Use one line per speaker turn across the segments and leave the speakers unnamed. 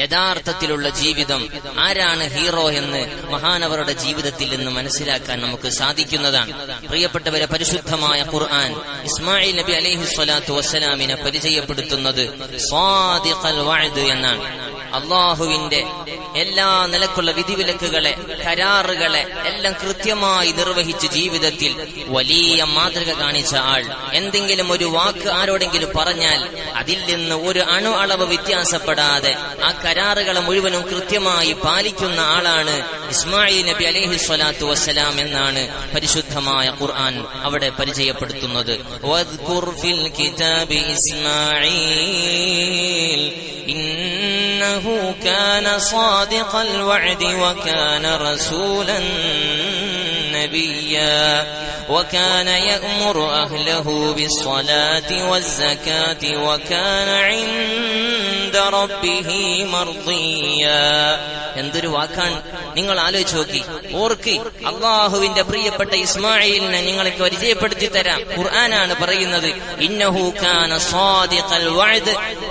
യഥാർത്ഥത്തിലുള്ള ജീവിതം ആരാണ് ഹീറോ എന്ന് മഹാനവരുടെ ജീവിതത്തിൽ നിന്ന് മനസ്സിലാക്കാൻ നമുക്ക് സാധിക്കുന്നതാണ്. പ്രിയപ്പെട്ടവരെ പരിശുദ്ധമായ ഖുർആൻ ഇസ്മായിൽ നബി അലൈഹി സ്വലാത്തു വസ്സലാമിനെ പരിചയപ്പെടുത്തുന്നത് എന്നാണ്. അള്ളാഹുവിന്റെ എല്ലാ നിലക്കുള്ള വിധിവിലക്കുകളെ കരാറുകളെ എല്ലാം കൃത്യമായി നിർവഹിച്ച് ജീവിതത്തിൽ വലിയ മാതൃക കാണിച്ച ആൾ. എന്തെങ്കിലും ഒരു വാക്ക് ആരോടെങ്കിലും പറഞ്ഞാൽ അതിൽ നിന്ന് ഒരു അണു അളവ് വ്യത്യാസപ്പെടാതെ ആ കരാറുകളെ മുഴുവനും കൃത്യമായി പാലിക്കുന്ന ആളാണ് ഇസ്മായിൽ നബി അലൈഹി സ്വലാത്തു വസ്സലാം എന്നാണ് പരിശുദ്ധമായ ഖുർആൻ അവിടെ പരിചയപ്പെടുത്തുന്നത്. ഇസ്മായിൽ إنه كان صادق الوعد وكان رسولا نبيا وكان يأمر أهله بالصلاة والزكاة وكان عند ربه مرضيا എന്തൊരു വാക്കാണ് നിങ്ങൾ ആലോചിച്ച് നോക്കി. ഓർക്കി അള്ളാഹുവിന്റെ പ്രിയപ്പെട്ട ഇസ്മായിലിനെ നിങ്ങൾക്ക് പരിചയപ്പെടുത്തി തരാം. ഖുർആനാണ് പറയുന്നത്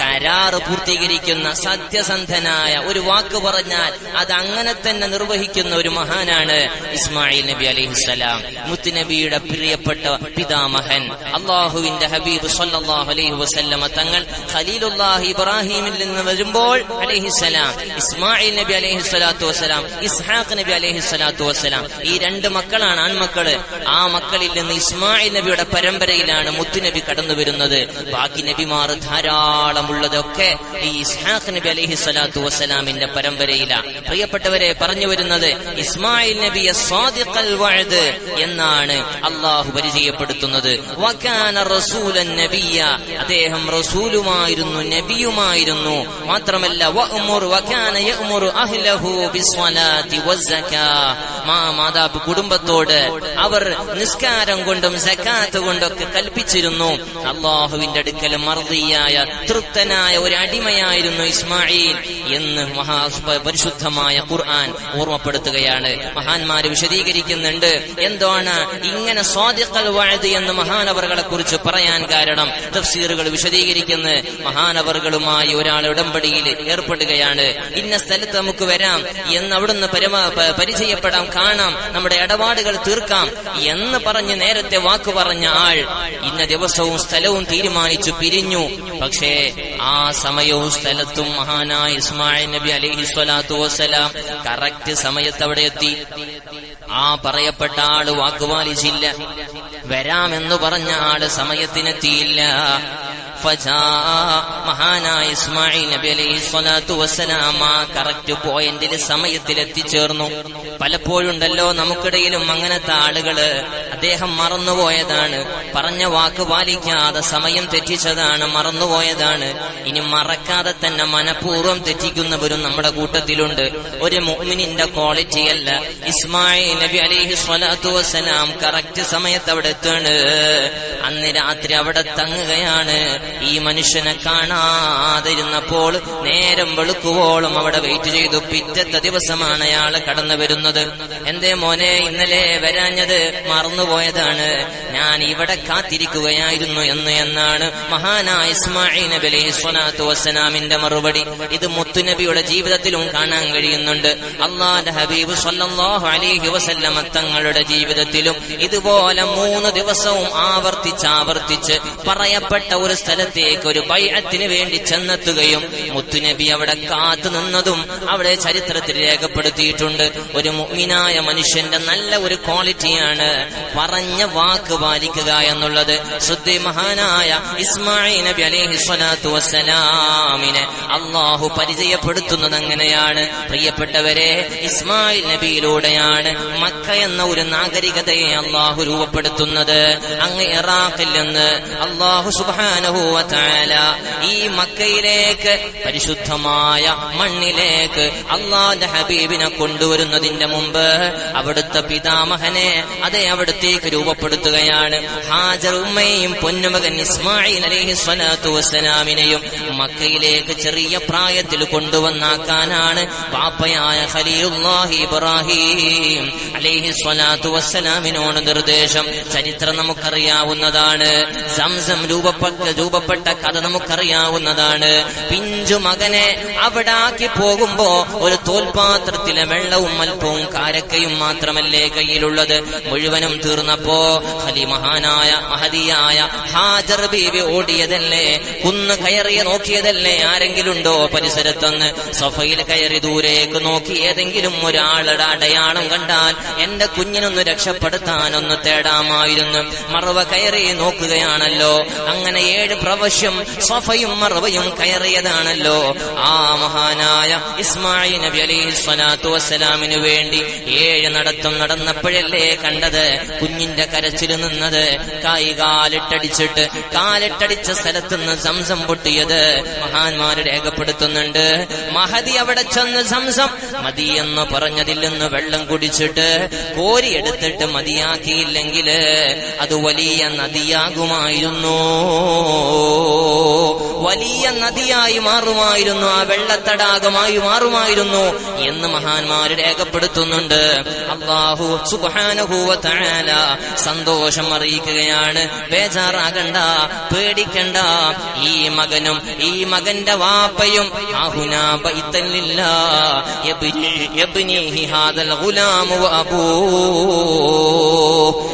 കരാറ് പൂർത്തീകരിക്കുന്ന സത്യസന്ധനായ ഒരു വാക്ക് പറഞ്ഞാൽ അത് അങ്ങനെ തന്നെ നിർവഹിക്കുന്ന ഒരു മഹാനാണ് ഇസ്മായിൽ നബി അലൈഹിസ്സലാം മുത്തുനബിയുടെ പ്രിയപ്പെട്ട പിതാമഹൻ. അള്ളാഹുവിന്റെ ഹബീബ് സല്ലല്ലാഹു അലൈഹി വസല്ലമ തങ്ങൾ ഖലീലുല്ലാഹി ഇബ്രാഹിമിൽ നിന്ന് വരുമ്പോൾ അലൈഹിസ്സലാം ഇസ്മായിൽ നബി അലൈഹി സ്വലാത്തു വസ്സലാം ഇസ്ഹാഖ് നബി അലൈഹി സ്വലാത്തു വസ്സലാം. ഈ രണ്ട് മക്കളാണ് ആൺമക്കൾ. ആ മക്കളിൽ നിന്ന് ഇസ്മായിൽ നബിയുടെ പരമ്പരയിലാണ് മുത്തുനബി കടന്നു വരുന്നത്. ബാക്കി നബിമാർ ധാരാളമുള്ളതൊക്കെ ഈ ഇസ്ഹാഖ് നബി അലൈഹി സ്വലാത്തു വസ്സലാമിന്റെ പരമ്പരയിലാണ് പ്രിയപ്പെട്ടവരെ പറഞ്ഞു വരുന്നത് ഇസ്മായിൽ നബിയെ സ്വാദിഖൽ വഴുത് എന്നാണ് അള്ളാഹു പരിചയപ്പെടുത്തുന്നത്. അദ്ദേഹം റസൂലുമായിരുന്നു നബിയുമായിരുന്നു. മാത്രമല്ല വഅ്മുർ വകാന അഹ്ലഹു ബിസ്വലാത്തി വസ്സകാ മാ മാതാ കുടുംബത്തോട് അവർ നിസ്കാരം കൊണ്ടും സക്കാത്ത് കൊണ്ടൊക്കെ കൽപ്പിച്ചിരുന്നു. അള്ളാഹുവിന്റെ അടുക്കൽ മർദിയായ തൃപ്തനായ ഒരു അടിമയായിരുന്നു ഇസ്മായിൽ എന്ന് മഹാ പരിശുദ്ധമായ ഖുർആൻ ഓർമ്മപ്പെടുത്തുകയാണ്. മഹാന്മാര് വിശദീകരിക്കുന്നുണ്ട് എന്താണ് ഇങ്ങനെ സ്വാദിഖൽ വഅദ് എന്ന് മഹാനവറുകളെ കുറിച്ച് പറയാൻ കാരണം? തഫ്സീറുകൾ വിശദീകരിക്കുന്ന. മഹാനവറുകളുമായി ഒരാൾ ഉടമ്പടിയിൽ ഏർപ്പെടുകയാണ്. ഇന്ന സ്ഥലത്ത് നമുക്ക് വരാം എന്ന് അവിടുന്ന് പരിചയപ്പെടാം കാണാം നമ്മുടെ ഇടപാടുകൾ തീർക്കാം എന്ന് പറഞ്ഞ് നേരത്തെ വാക്ക് പറഞ്ഞ ആൾ ഇന്ന ദിവസവും സ്ഥലവും തീരുമാനിച്ചു പിരിഞ്ഞു. പക്ഷേ ആ സമയവും സ്ഥലത്തും മഹാനായ ഇസ്മായിൽ നബി അലൈഹി സ്വലാത്തു വസ്സലാം കറക്റ്റ് സമയത്ത് അവിടെ എത്തി. ആ പറയപ്പെട്ട ആൾ വാക്കുപാലിച്ചില്ല വരാമെന്ന് പറഞ്ഞ ആൾ സമയത്തിനെത്തിയില്ല. മഹാനായ ഇസ്മായിൽ നബി അലൈഹി സ്വലാത്തു വസ്സലാം ആ കറക്റ്റ് പോയിന്റിൽ സമയത്തിൽ എത്തിച്ചേർന്നു പലപ്പോഴുണ്ടല്ലോ നമുക്കിടയിലും അങ്ങനത്തെ ആളുകൾ അദ്ദേഹം മറന്നുപോയതാണ്. പറഞ്ഞ വാക്ക് പാലിക്കാതെ സമയം തെറ്റിച്ചതാണ് മറന്നുപോയതാണ്. ഇനി മറക്കാതെ തന്നെ മനഃപൂർവം തെറ്റിക്കുന്നവരും നമ്മുടെ കൂട്ടത്തിലുണ്ട്. ഒരു മുഅ്മിനിന്റെ ക്വാളിറ്റി അല്ല. ഇസ്മായിൽ നബി അലൈഹി സ്വലാത്തു വസ്സലാം കറക്റ്റ് സമയത്ത് അവിടെ എത്തുകയാണ്. അന്ന് രാത്രി അവിടെ തങ്ങുകയാണ്. ഈ മനുഷ്യനെ കാണാതിരുന്നപ്പോൾ നേരം വെളുക്കുവോളം അവിടെ വെയിറ്റ് ചെയ്തു. പിറ്റത്തെ ദിവസമാണ് അയാൾ കടന്നു വരുന്നത്. എന്തേ മോനെ ഇന്നലെ വരാഞ്ഞത് മറന്നുപോയതാണ്. ഞാൻ ഇവിടെ കാത്തിരിക്കുകയായിരുന്നു എന്ന് എന്നാണ് മഹാനായ ഇസ്മായിൽ മറുപടി. ഇത് മുത്തുനബിയുടെ ജീവിതത്തിലും കാണാൻ കഴിയുന്നുണ്ട്. അള്ളാന്റെ ഹബീബ് സല്ലല്ലാഹു അലൈഹി വസല്ലമ തങ്ങളുടെ ജീവിതത്തിലും ഇതുപോലെ മൂന്ന് ദിവസവും ആവർത്തിച്ച് ആവർത്തിച്ച് പറയപ്പെട്ട ഒരു സ്ഥലത്തേക്ക് ഒരു ബൈഅത്തിന് വേണ്ടി ചെന്നെത്തുകയും മുത്തുനബി അവിടെ കാത്തു നിന്നതും അവിടെ ചരിത്രത്തിൽ രേഖപ്പെടുത്തിയിട്ടുണ്ട്. ഒരു മുഗ്മിനായ മനുഷ്യന്റെ നല്ല ഒരു ക്വാളിറ്റിയാണ് പറഞ്ഞ വാക്ക് പാലിക്കുക എന്നുള്ളത്. ശുദ്ധി മഹാനായ ഇസ്മായി നബി അലൈഹി സ്വലാത്തു വസ്സലാമിനെ അള്ളാഹു പരിചയപ്പെടുത്തുന്നത് അങ്ങനെയാണ്. പ്രിയപ്പെട്ടവരെ ഇസ്മായിൽ നബിയിലൂടെയാണ് മക്ക എന്ന ഒരു നാഗരികതയെ അള്ളാഹു രൂപപ്പെടുത്തുന്നത്. അങ്ങ് ഇറാഖിൽ നിന്ന് അള്ളാഹു ഈ മക്കയിലേക്ക് പരിശുദ്ധമായ മണ്ണിലേക്ക് അള്ളാന്റെ ഹബീബിനെ കൊണ്ടുവരുന്നതിന്റെ മുമ്പ് അവിടുത്തെ പിതാമഹനെ അതെ അവിടത്തേക്ക് രൂപപ്പെടുത്തുകയാണ്. ഹാജർ ഉമ്മയും പൊന്നുമകൻ ഇസ്മായിൽ അലഹി സ്വലാത്തു വസ്സലാമിനെയും മക്കയിലേക്ക് ചെറിയ പ്രായത്തിൽ കൊണ്ടുവന്നാക്കാനാണ് പാപ്പയായ ഖലീലുല്ലാഹി ഇബ്രാഹിം അലൈഹി സ്വലാത്തു വസ്സലാമിനോട് നിർദ്ദേശം. ചരിത്രം നമുക്കറിയാവുന്നതാണ്. സംസം രൂപപ്പെട്ട രൂപ രൂപപ്പെട്ട കഥ നമുക്കറിയാവുന്നതാണ്. പിഞ്ചു മകനെ അവിടെ ആക്കി പോകുമ്പോ ഒരു തോൽപാത്രത്തിലെ വെള്ളവും അല്പവും കാരക്കയും മാത്രമല്ലേ കയ്യിലുള്ളത്. മുഴുവനും തീർന്നപ്പോ ഹലി മഹാനായ മഹതിയായ ഹാജർ ബീവി ഓടിയതല്ലേ? കുന്ന് കയറിയ നോക്കിയതല്ലേ? ആരെങ്കിലും ഉണ്ടോ പരിസരത്തൊന്ന്? സഫയിൽ കയറി ദൂരേക്ക് നോക്കി ഏതെങ്കിലും ഒരാളുടെ അടയാളം കണ്ടാൽ എന്റെ കുഞ്ഞിനൊന്ന് രക്ഷപ്പെടുത്താനൊന്ന് തേടാമായിരുന്നു. മറവ കയറി നോക്കുകയാണല്ലോ. അങ്ങനെ ഏഴ് പ്രവശ്യം സഫയും മറവയും കയറിയതാണല്ലോ. ആ മഹാനായ ഇസ്മായിൽ നബി അലൈഹി സ്വലാത്തു വസ്സലാമിനു വേണ്ടി ഏഴ് നടത്തം നടന്നപ്പോഴല്ലേ കണ്ടത്? കുഞ്ഞിന്റെ കരച്ചിൽ നിന്നത്. കൈ കാലിട്ടടിച്ചിട്ട് കാലിട്ടടിച്ച സ്ഥലത്ത് നിന്ന് സംസം പൊട്ടിയത് മഹാന്മാര് രേഖപ്പെടുത്തുന്നുണ്ട്. മഹതി അവിടെ ചെന്ന് സംസം മതി എന്ന് പറഞ്ഞതിൽ നിന്ന് വെള്ളം കുടിച്ചിട്ട് കോരിയെടുത്തിട്ട് മതിയാക്കിയില്ലെങ്കിൽ അത് വലിയ നദിയാകുമായിരുന്നു. വലിയ നദിയായി മാറുമായിരുന്നു. ആ വെള്ളത്തടാകമായി മാറുമായിരുന്നു എന്ന് മഹാന്മാര് രേഖപ്പെടുത്തുന്നുണ്ട്. അള്ളാഹു സുബാനുഭൂവത്തായാല സന്തോഷം അറിയിക്കുകയാണ്. ബേജാറാകണ്ട പേടിക്കണ്ട. ഈ മകനും ഈ മകന്റെ വാപ്പയും.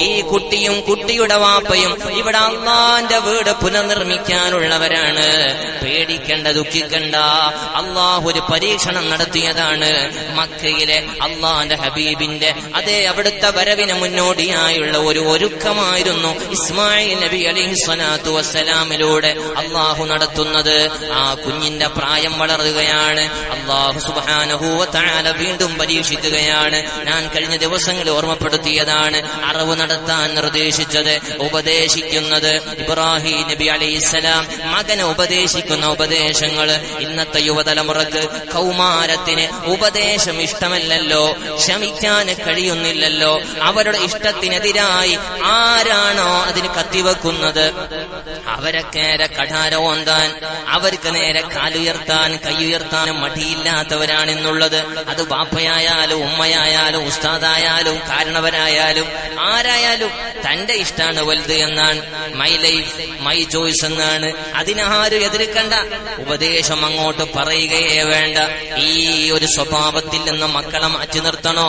ഈ കുട്ടിയും കുട്ടിയുടെ വാപ്പയും ഇവിടെ അള്ളാന്റെ വീട് പുനർനിർമ്മിക്കാനുള്ളവരാണ് പേടിക്കണ്ട ദുഃഖിക്കണ്ട. അള്ളാഹു ഒരു പരീക്ഷണം നടത്തിയതാണ്. മക്കയിലെ അള്ളാന്റെ ഹബീബിന്റെ അതേ അവിടുത്തെ വരവിന് മുന്നോടിയായുള്ള ഒരു ഒരുക്കമായിരുന്നു ഇസ്മായിൽ നബി അലി സ്വലാത്തു വസ്സലാമിലൂടെ അള്ളാഹു നടത്തുന്നത്. ആ കുഞ്ഞിന്റെ പ്രായം വളരുകയാണ് അള്ളാഹു സുബാനഹൂവത്താല വീണ്ടും പരീക്ഷിക്കുകയാണ്. ഞാൻ കഴിഞ്ഞ ദിവസങ്ങളിൽ ഓർമ്മപ്പെടുത്തിയതാണ് അറിവ് നടത്താൻ നിർദ്ദേശിച്ചത് ഉപദേശിക്കുന്നത് ഇബ്രാഹിം നബി അലൈഹിസ്സലാം മകനെ ഉപദേശിക്കുന്ന ഉപദേശങ്ങൾ ഇന്നത്തെ യുവതലമുറക്ക് കൗമാരത്തിന് ഉപദേശം ഇഷ്ടമല്ലല്ലോ ക്ഷമിക്കാൻ കഴിയുന്നില്ലല്ലോ. അവരുടെ ഇഷ്ടത്തിനെതിരായി ആരാണോ അതിന് കത്തിവെക്കുന്നത്? അവരൊക്കെ നേരെ കഠാര ഓന്താൻ അവർക്ക് നേരെ കാലുയർത്താൻ കൈയുയർത്താനും മടിയില്ലാത്തവരാണെന്നുള്ളത്. അത് വാപ്പയായാലും ഉമ്മയായാലും ഉസ്താദായാലും കാരണവരായാലും ആരായാലും തന്റെ ഇഷ്ടമാണ് വലുത് എന്നാണ്. മൈ ലൈഫ് മൈ ചോയ്സ് എന്നാണ് അതിനാരും എതിർക്കണ്ട. ഉപദേശം അങ്ങോട്ട് പറയുകയേ വേണ്ട. ഈ ഒരു സ്വഭാവത്തിൽ നിന്ന് മക്കളെ മാറ്റി നിർത്തണോ?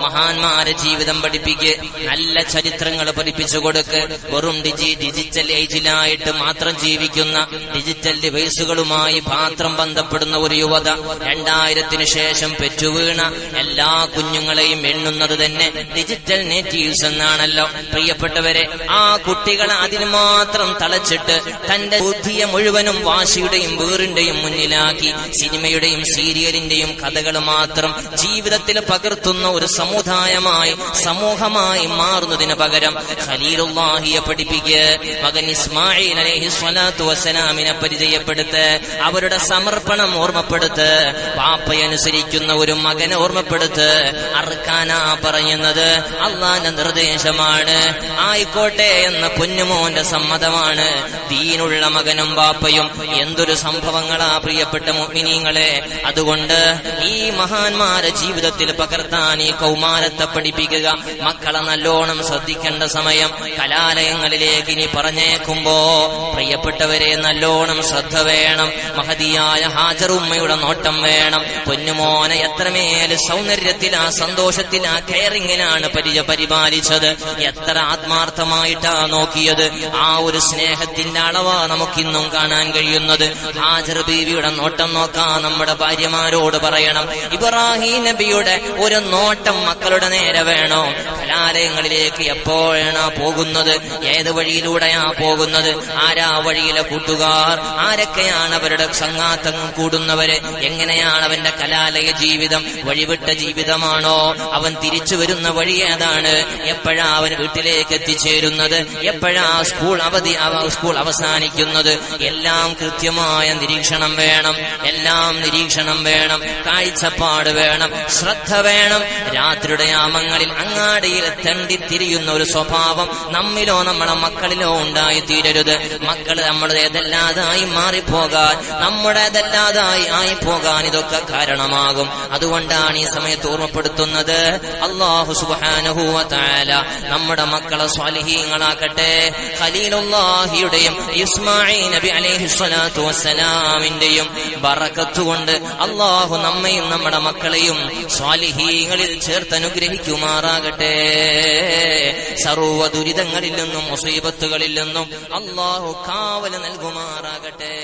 മഹാന്മാരെ ജീവിതം പഠിപ്പിക്ക്. നല്ല ചരിത്രങ്ങൾ പഠിപ്പിച്ചു കൊടുക്ക്. വെറും ഡിജി ഡിജിറ്റൽ ഏജിലായിട്ട് മാത്രം ജീവിക്കുന്ന ഡിജിറ്റൽ ഡിവൈസുകളുമായി മാത്രം ബന്ധപ്പെടുന്ന ഒരു യുവത രണ്ടായിരത്തിന് ശേഷം പെറ്റുവീണ എല്ലാ കുഞ്ഞുങ്ങളെയും എണ്ണുന്നത് തന്നെ ഡിജിറ്റൽ നേറ്റീവ്സ് എന്നാണല്ലോ. പ്രിയപ്പെട്ടവരെ ആ കുട്ടികളെ അതിന് മാത്രം തളച്ചിട്ട് തന്റെ ബുദ്ധിയെ മുഴുവനും വാശിയുടെയും വീറിന്റെയും മുന്നിലാക്കി സിനിമയുടെയും സീരിയലിന്റെയും കഥകൾ മാത്രം ജീവിതത്തിൽ പകർത്തുന്ന ഒരു സമുദായമായി സമൂഹമായി മാറുന്നതിന് പകരം ഖലീലുല്ലാഹിയെ പഠിപ്പിക്ക് മകൻ ഇസ്മായിൽ അലഹി സ്വലാത്തു വസ്സലാമിനെ പരിചയപ്പെടുത്ത് അവരുടെ സമർപ്പണം ഓർമ്മപ്പെടുത്ത് പാപ്പയനുസരിക്കുന്ന ഒരു മകനെ ഓർമ്മപ്പെടുത്ത്. അറുക്കാനാ പറയുന്നത് അള്ളാന്റെ നിർദ്ദേശമാണ്. ആയിക്കോട്ടെ എന്ന പൊന്നുമോന്റെ സമ്മതമാണ്. ദീനുള്ള മകനും ബാപ്പയും എന്തൊരു സംഭവങ്ങളാ പ്രിയപ്പെട്ട മുഅ്മിനീങ്ങളെ അതുകൊണ്ട് ഈ മഹാന്മാരെ ജീവിതത്തിൽ പകർത്താൻ ഈ കൗമാരത്തെ പഠിപ്പിക്കുക. മക്കളെ നല്ലോണം ശ്രദ്ധിക്കേണ്ട സമയം കലാലയങ്ങളിലേക്ക് ഇനി പറഞ്ഞേക്കുമ്പോ പ്രിയപ്പെട്ടവരെ നല്ലോണം ശ്രദ്ധ വേണം. മഹതിയായ ഹാജറുമ്മയുടെ നോട്ടം വേണം. പൊന്നുമോനെ എത്രമേൽ സൗന്ദര്യത്തിലാ സന്തോഷത്തിലാ കെയറിങ്ങിലാണ് പരിച പരിപാലിച്ചത്. എത്ര ആത്മാർത്ഥമായിട്ടാ നോക്കിയത്. ആ ഒരു സ്നേഹത്തിന്റെ അളവാ നമുക്കിന്നും കാണാൻ കഴിയുന്നത്? ഹാജർ ബീവിയുടെ നോട്ടം നോക്കാ നമ്മുടെ ഭാര്യമാരോട് പറയണം. ഇബ്രാഹിം നബിയുടെ ഒരു നോട്ടം മക്കളുടെ നേരെ വേണോ? കലാലയങ്ങളിലേക്ക് എപ്പോഴാണ് പോകുന്നത്? ഏത് വഴിയിലൂടെയാ പോകുന്നത്? ആരാ വഴിയിലെ കൂട്ടുകാർ? ആരൊക്കെയാണ് അവരുടെ സംഘാത്തങ്ങൾ കൂടുന്നവര്? എങ്ങനെയാണ് അവന്റെ കലാലയ ജീവിതം? വഴിവിട്ട ജീവിതമാണോ? അവൻ തിരിച്ചു വരുന്ന വഴി ഏതാണ്? എപ്പോഴാ അവൻ വീട്ടിലേക്ക് എത്തിച്ചേരുന്നത്? എപ്പോഴാ സ്കൂൾ അവധി അവ- സ്കൂൾ അവസാനിക്കുന്നത്? എല്ലാം കൃത്യമായ നിരീക്ഷണം വേണം. എല്ലാം നിരീക്ഷണം വേണം. കാഴ്ചപ്പാട് വേണം. ശ്രദ്ധ വേണം. രാത്രിയുടെ യാമങ്ങളിൽ അങ്ങാടിയിൽ അങ്ങാടിയിൽ തെണ്ടിത്തിരിയുന്ന ഒരു സ്വഭാവം നമ്മിലോ നമ്മുടെ മക്കളിലോ ഉണ്ടായി തീരരുത് മക്കൾ നമ്മുടേതല്ലാതായി മാറിപ്പോകാൻ നമ്മുടേതല്ലാതായി ആയി പോകാൻ ഇതൊക്കെ കാരണമാകും. അതുകൊണ്ടാണ് ഈ സമയത്ത് ഓർമ്മപ്പെടുത്തുന്നത് അള്ളാഹു സുബാനുഹൂല നമ്മുടെ മക്കളെ സ്വാലിഹീങ്ങളാക്കട്ടെ. ഖലീലുല്ലാഹിയുടെയും ഇസ്മായി നബി അലൈഹി സ്വലാത്തു വസ്സലാമിന്റെയും ബറക്കത്തുകൊണ്ട് അള്ളാഹു നമ്മയും നമ്മുടെ മക്കളെയും സ്വാലിഹീങ്ങളിൽ ചേർത്ത് സർവ ദുരിതങ്ങളിൽ നിന്നും മുസീബത്തുകളിൽ നിന്നും അള്ളാഹു കാവൽ നൽകുമാറാകട്ടെ.